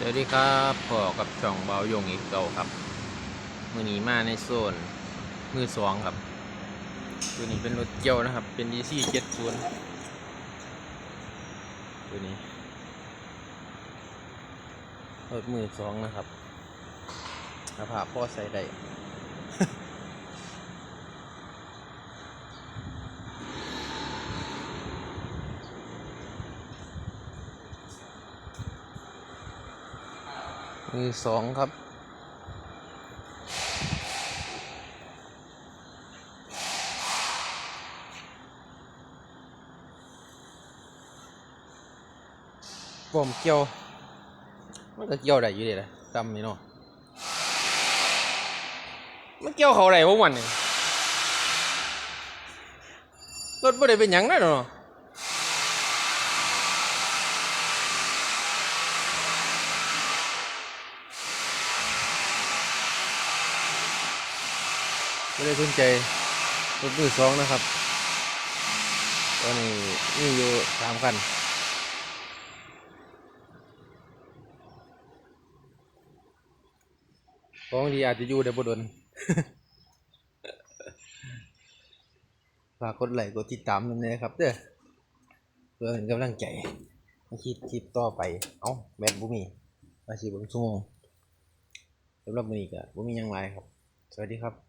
สวัสดีครับพอกับช่องเบายงอีกเก่าครับ มือนี้มาในโซน มือสองครับ ตัวนี้เป็นรถเกี่ยวนะครับ เป็นดีซี่เจ็ดศูนย์ตัวนี้รถมือสองนะครับสภาพพอใส่ได้ มือสองครับผมเกี่ยว มันก็เกี่ยวได้อยู่ดีละจำนี่เนาะมันเกี่ยวเขาได้พวกมันนี่รถไม่ได้เป็นหยังได้หรอกเนาะ ไม่ได้สนใจรถมือสองนะครับตอนนี้มีอยู่สามคันของดีอาจจะอยู่ได้บ่ดนฝากกดไลค์กดติดตามด้วยนะครับเด้อเพื่อเป็นกำลังใจให้คิดคลิปต่อไป เอ้าแบตบุมีมาสิเบิ่งชั่วโมงสำหรับมื้อนี้ก็บ่มียังหลายครับ สวัสดีครับ